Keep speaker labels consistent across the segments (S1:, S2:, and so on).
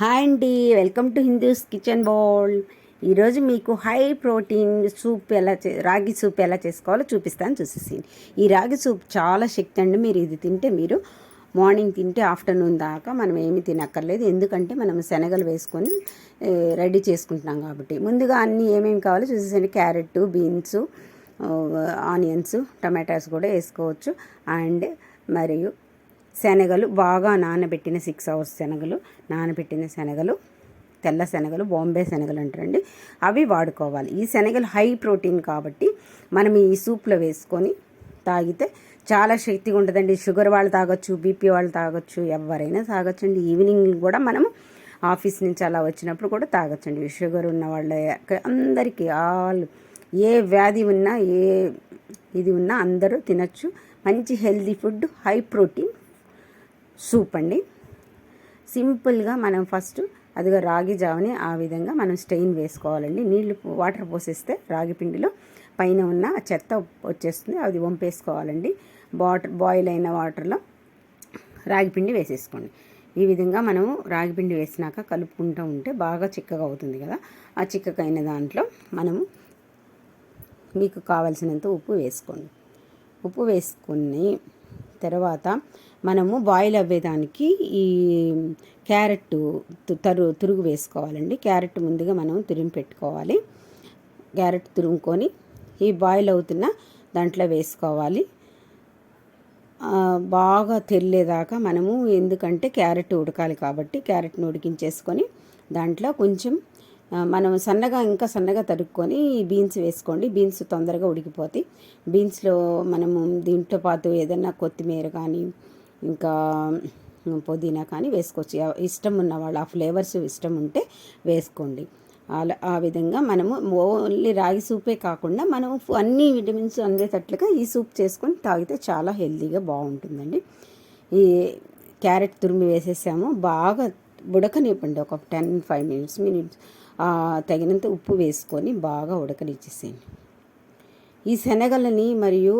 S1: Hi అండి welcome to Hindu's kitchen bowl. ఈరోజు మీకు హై ప్రోటీన్ సూప్ ఎలా చే రాగి సూప్ ఎలా చేసుకోవాలో చూపిస్తాను చూసేసి ఈ రాగి సూప్ చాలా శక్తి అండి మీరు ఇది తింటే మీరు మార్నింగ్ తింటే ఆఫ్టర్నూన్ దాకా మనం ఏమి తినక్కర్లేదు. ఎందుకంటే మనం శనగలు వేసుకొని రెడీ చేసుకుంటున్నాం కాబట్టి. ముందుగా అన్నీ ఏమేమి కావాలో చూసేసండి క్యారెట్ బీన్స్ ఆనియన్స్ టమాటాస్ కూడా వేసుకోవచ్చు. అండ్ మరియు శనగలు బాగా నానబెట్టిన సిక్స్ అవర్స్ శనగలు నానబెట్టిన శనగలు తెల్ల శనగలు బాంబే శనగలు అంటారండి. అవి వాడుకోవాలి. ఈ శనగలు హై ప్రోటీన్ కాబట్టి మనం ఈ సూప్లో వేసుకొని తాగితే చాలా శక్తిగా ఉంటుందండి. షుగర్ వాళ్ళు తాగొచ్చు బీపీ వాళ్ళు తాగొచ్చు ఎవరైనా తాగొచ్చు అండి ఈవినింగ్ కూడా మనము ఆఫీస్ నుంచి అలా వచ్చినప్పుడు కూడా తాగొచ్చండి. షుగర్ ఉన్న వాళ్ళ అందరికీ ఆల్ ఏ వ్యాధి ఉన్నా ఏ ఇది ఉన్నా అందరూ తినచ్చు. మంచి healthy food high protein. Soup అండి. సింపుల్గా మనం ఫస్ట్ అదిగా రాగి జావని ఆ విధంగా మనం స్టెయిన్ వేసుకోవాలండి. నీళ్ళు వాటర్ పోసేస్తే రాగి పిండిలో పైన ఉన్న చెత్త వచ్చేస్తుంది. అది వంపేసుకోవాలండి. వాటర్ బాయిల్ అయిన వాటర్లో రాగి పిండి వేసేసుకోండి. ఈ విధంగా మనము రాగి పిండి వేసినాక కలుపుకుంటూ ఉంటే బాగా చిక్కగా అవుతుంది కదా. ఆ చిక్కకైన దాంట్లో మనము మీకు కావలసినంత ఉప్పు వేసుకోండి. ఉప్పు వేసుకుని తర్వాత మనము బాయిల్ అవ్వేదానికి ఈ క్యారెట్ తరు తురుగు వేసుకోవాలండి. క్యారెట్ ముందుగా మనం తురిమి పెట్టుకోవాలి. క్యారెట్ తురుముకొని ఈ బాయిల్ అవుతున్న దాంట్లో వేసుకోవాలి. బాగా తెల్లేదాకా మనము ఎందుకంటే క్యారెట్ ఉడకాలి కాబట్టి క్యారెట్ని ఉడికించేసుకొని దాంట్లో కొంచెం మనం సన్నగా ఇంకా సన్నగా తరుక్కొని బీన్స్ వేసుకోండి. బీన్స్ తొందరగా ఉడికిపోతాయి. బీన్స్లో మనము దీంతో పాటు ఏదైనా కొత్తిమీర కానీ ఇంకా పుదీనా కానీ వేసుకోవచ్చు. ఇష్టం ఉన్న వాళ్ళు ఆ ఫ్లేవర్స్ ఇష్టం ఉంటే వేసుకోండి. అలా ఆ విధంగా మనము ఓన్లీ రాగి సూపే కాకుండా మనం అన్ని విటమిన్స్ అందేటట్లుగా ఈ సూప్ చేసుకొని తాగితే చాలా హెల్తీగా బాగుంటుందండి. ఈ క్యారెట్ తురిమి వేసేసాము. బాగా ఉడకనివ్వండి. ఒక టెన్ ఫైవ్ మినిట్స్ మినిట్స్. తగినంత ఉప్పు వేసుకొని బాగా ఉడకనిచ్చేసేయండి. ఈ శనగలని మరియు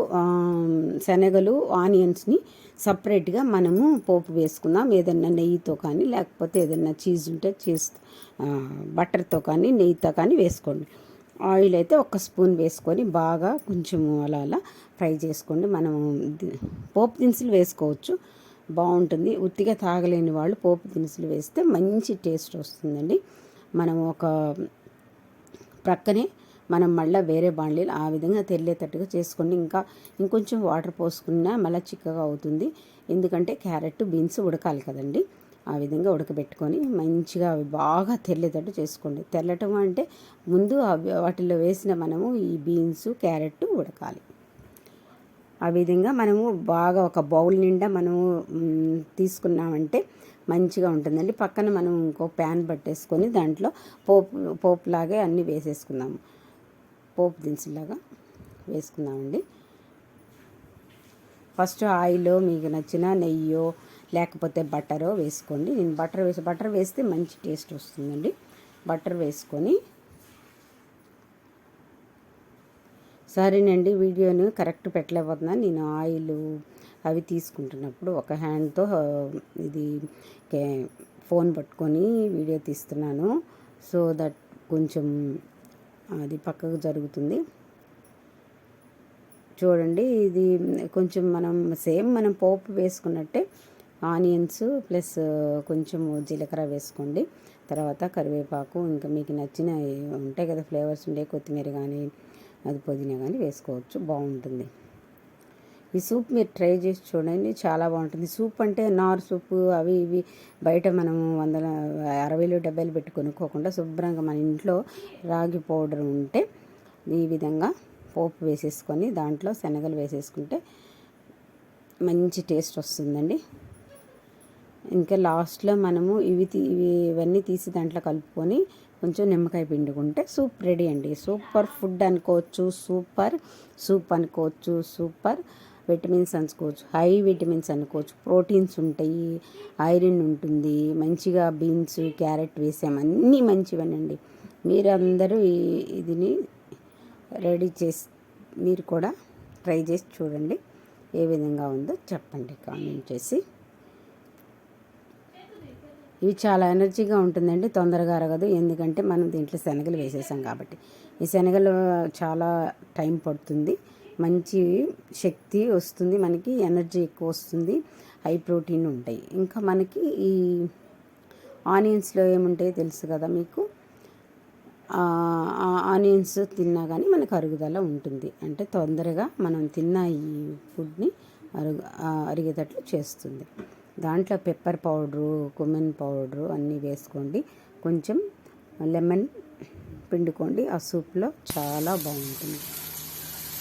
S1: శనగలు ఆనియన్స్ని సపరేట్గా మనము పోపు వేసుకుందాం. ఏదన్నా నెయ్యితో కానీ లేకపోతే ఏదన్నా చీజ్ ఉంటే చీజ్ బటర్తో కానీ నెయ్యితో కానీ వేసుకోండి. ఆయిల్ అయితే ఒక స్పూన్ వేసుకొని బాగా కొంచెం అలా అలా ఫ్రై చేసుకోండి. మనం పోపు దినుసులు వేసుకోవచ్చు. బాగుంటుంది. ఉత్తిగా తాగలేని వాళ్ళు పోపు దినుసులు వేస్తే మంచి టేస్ట్ వస్తుందండి. మనం ఒక ప్రక్కనే మనం మళ్ళీ వేరే బాండ్లీలు ఆ విధంగా తెల్లేటట్టుగా చేసుకోండి ఇంకా ఇంకొంచెం వాటర్ పోసుకున్నా మళ్ళీ చిక్కగా అవుతుంది. ఎందుకంటే క్యారెట్ బీన్స్ ఉడకాలి కదండి. ఆ విధంగా ఉడకబెట్టుకొని మంచిగా అవి బాగా తెల్లేటట్టు చేసుకోండి. తెల్లటం అంటే ముందు అవి వాటిలో వేసిన మనము ఈ బీన్స్ క్యారెట్ ఉడకాలి. ఆ విధంగా మనము బాగా ఒక బౌల్ నిండా మనము తీసుకున్నామంటే మంచిగా ఉంటుందండి. పక్కన మనం ఇంకో ప్యాన్ పట్టేసుకొని దాంట్లో పోపు పోపులాగే అన్నీ వేసేసుకుందాము. పోపు దినుసులాగా వేసుకుందామండి. ఫస్ట్ ఆయిల్ మీకు నచ్చిన నెయ్యో లేకపోతే బటరో వేసుకోండి. నేను బటర్ వేసి బటర్ వేస్తే మంచి టేస్ట్ వస్తుందండి. బటర్ వేసుకొని సరేనండి వీడియోను కరెక్ట్ పెట్టలేకపోతున్నాను. నేను ఆయిల్ అవి తీసుకుంటున్నప్పుడు ఒక హ్యాండ్తో ఇది కే- ఫోన్ పట్టుకొని వీడియో తీస్తున్నాను. సో దట్ కొంచెం అది పక్కకు జరుగుతుంది. చూడండి ఇది కొంచెం మనం సేమ్ మనం పోపు వేసుకున్నట్టే ఆనియన్స్ ప్లస్ కొంచెం జీలకర్ర వేసుకోండి. తర్వాత కరివేపాకు ఇంకా మీకు నచ్చిన ఉంటాయి కదా ఫ్లేవర్స్ ఉండే కొత్తిమీర కానీ అది పుదీనా కానీ వేసుకోవచ్చు. బాగుంటుంది. ఈ సూప్ మీరు ట్రై చేసి చూడండి చాలా బాగుంటుంది. సూప్ అంటే నార్ సూప్ అవి ఇవి బయట మనం వందల అరవైలు డెబ్బైలు పెట్టి కొనుక్కోకుండా శుభ్రంగా మన ఇంట్లో రాగి పౌడర్ ఉంటే ఈ విధంగా పోపు వేసేసుకొని దాంట్లో శనగలు వేసేసుకుంటే మంచి టేస్ట్ వస్తుందండి. ఇంకా లాస్ట్లో మనము ఇవి ఇవి ఇవన్నీ తీసి దాంట్లో కలుపుకొని కొంచెం నిమ్మకాయ పిండుకుంటే సూప్ రెడీ అండి. సూపర్ ఫుడ్ అనుకోవచ్చు సూపర్ సూప్ అనుకోవచ్చు సూపర్ విటమిన్స్ అనుకోవచ్చు హై విటమిన్స్ అనుకోవచ్చు ప్రోటీన్స్ ఉంటాయి ఐరన్ ఉంటుంది మంచిగా బీన్స్ క్యారెట్ వేసాం అన్నీ మంచివనండి. మీరందరూ ఈ ఇదిని రెడీ చేసి మీరు కూడా ట్రై చేసి చూడండి ఏ విధంగా ఉందో చెప్పండి కామెంట్ చేసి. ఇవి చాలా ఎనర్జీగా ఉంటుందండి తొందరగా అరగదు ఎందుకంటే మనం దీంట్లో శనగలు వేసేసాం కాబట్టి. ఈ శనగలు చాలా టైం పడుతుంది మంచి శక్తి వస్తుంది మనకి ఎనర్జీ ఎక్కువ వస్తుంది హై ప్రోటీన్ ఉంటాయి. ఇంకా మనకి ఈ ఆనియన్స్లో ఏముంటాయో తెలుసు కదా మీకు? ఆనియన్స్ తిన్నా కానీ మనకు అరుగుదల ఉంటుంది. అంటే తొందరగా మనం తిన్న ఈ ఫుడ్ని అరుగు అరిగేటట్లు చేస్తుంది. దాంట్లో పెప్పర్ పౌడరు కుమెన్ పౌడరు అన్నీ వేసుకోండి. కొంచెం లెమన్ పిండుకోండి. ఆ సూప్లో చాలా బాగుంటుంది.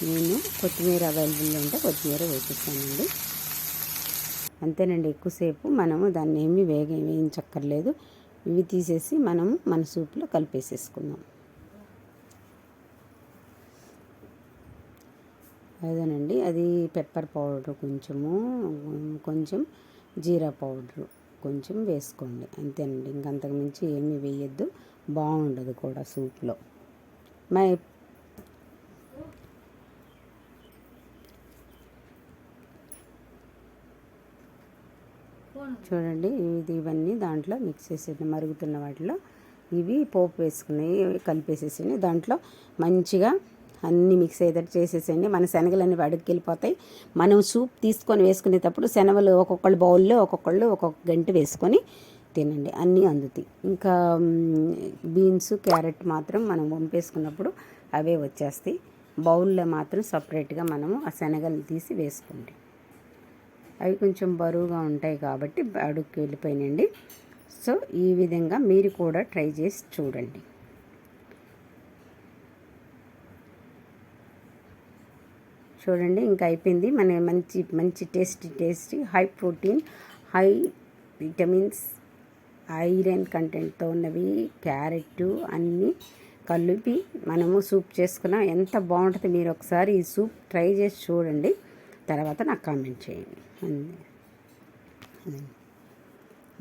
S1: నేను కొత్తిమీర అవైలబుల్ ఉంటే కొత్తిమీర వేసిస్తానండి. అంతేనండి ఎక్కువసేపు మనము దాన్ని ఏమీ వేగ వేయించక్కర్లేదు. ఇవి తీసేసి మనము మన సూప్లో కలిపేసేసుకుందాం. అదేనండి అది పెప్పర్ పౌడర్ కొంచెము కొంచెం జీరా పౌడరు కొంచెం వేసుకోండి. అంతేనండి ఇంకంతకుమించి ఏమీ వేయద్దు. బాగుండదు కూడా సూప్లో. మై చూడండి ఇది ఇవన్నీ దాంట్లో మిక్స్ చేసేది మరుగుతున్న వాటిలో ఇవి పోపు వేసుకున్నాయి కలిపేసేసి దాంట్లో మంచిగా అన్నీ మిక్స్ అయ్యేటట్టు చేసేసేయండి. మన శనగలన్నీ అడుగుకి వెళ్ళిపోతాయి. మనం సూప్ తీసుకొని వేసుకునేటప్పుడు శనగలు ఒక్కొక్కళ్ళు బౌల్లో ఒక్కొక్కళ్ళు ఒక్కొక్క గంట వేసుకొని తినండి. అన్నీ అందుతాయి. ఇంకా బీన్స్ క్యారెట్ మాత్రం మనం వంపేసుకున్నప్పుడు అవే వచ్చేస్తాయి. బౌల్లో మాత్రం సపరేట్గా మనము ఆ శనగలు తీసి వేసుకోండి. అవి కొంచెం బరువుగా ఉంటాయి కాబట్టి అడుగుకి వెళ్ళిపోయినండి. సో ఈ విధంగా మీరు కూడా ట్రై చేసి చూడండి. చూడండి ఇంకా అయిపోయింది. మన మంచి మంచి tasty tasty high protein high vitamins iron కంటెంట్తో ఉన్నవి క్యారెట్ అన్నీ కలిపి మనము సూప్ చేసుకున్నాం. ఎంత బాగుంటుంది మీరు ఒకసారి ఈ సూప్ ట్రై చేసి చూడండి. తర్వాత నాకు కామెంట్ చేయండి.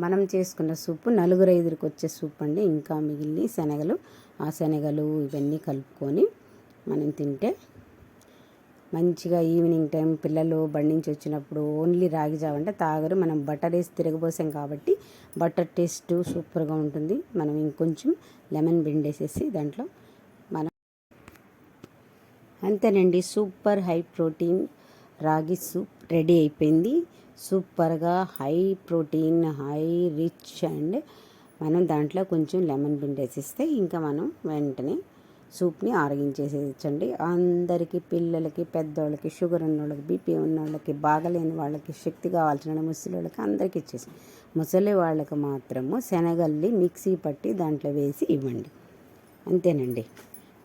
S1: మనం చేసుకున్న సూపు నలుగురు ఐదురికి వచ్చే సూప్ అండి. ఇంకా మిగిలిన శనగలు ఆ శనగలు ఇవన్నీ కలుపుకొని మనం తింటే మంచిగా ఈవినింగ్ టైం పిల్లలు బండి నుంచి వచ్చినప్పుడు ఓన్లీ రాగి జావ అంటే తాగరు. మనం బటర్ వేసి తిరగబోసాం కాబట్టి బటర్ టేస్ట్ సూపర్గా ఉంటుంది. మనం ఇంకొంచెం లెమన్ బిండేసేసి దాంట్లో మనం అంతేనండి. Super high protein. రాగి సూప్ రెడీ అయిపోయింది. సూపర్గా high protein high rich and మనం దాంట్లో కొంచెం లెమన్ బిండేసిస్తే ఇంకా మనం వెంటనే సూప్ని ఆరగించేసేయచ్చండి. అందరికీ పిల్లలకి పెద్దవాళ్ళకి షుగర్ ఉన్న వాళ్ళకి బీపీ ఉన్న వాళ్ళకి బాగలేని వాళ్ళకి శక్తి కావాల్సిన ముసలి వాళ్ళకి అందరికీ ఇచ్చేసి ముసలి వాళ్ళకి మాత్రము శనగల్లి మిక్సీ పట్టి దాంట్లో వేసి ఇవ్వండి. అంతేనండి.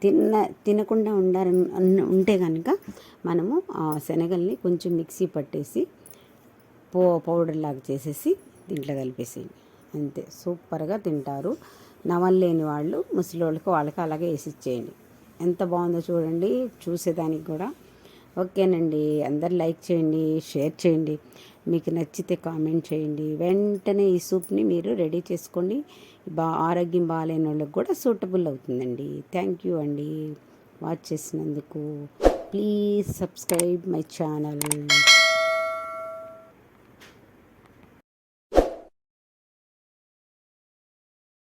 S1: తిన్న తినకుండా ఉండాలని ఉంటే కనుక మనము శనగల్ని కొంచెం మిక్సీ పట్టేసి పో పౌడర్ లాగా చేసేసి దీంట్లో కలిపేసేయండి. అంతే సూపర్గా తింటారు. నవల్లేని వాళ్ళు ముసలి వాళ్ళకి వాళ్ళకి అలాగే వేసి ఇచ్చేయండి. ఎంత బాగుందో చూడండి చూసేదానికి కూడా. ఓకేనండి. అందరు లైక్ చేయండి షేర్ చేయండి. మీకు నచ్చితే కామెంట్ చేయండి. వెంటనే ఈ సూప్ని మీరు రెడీ చేసుకోండి. బా ఆరోగ్యం బాగాలేని వాళ్ళకి కూడా సూటబుల్ అవుతుందండి. థ్యాంక్ యూ అండి. వాచ్ చేసినందుకు ప్లీజ్ సబ్స్క్రైబ్ మై ఛానల్.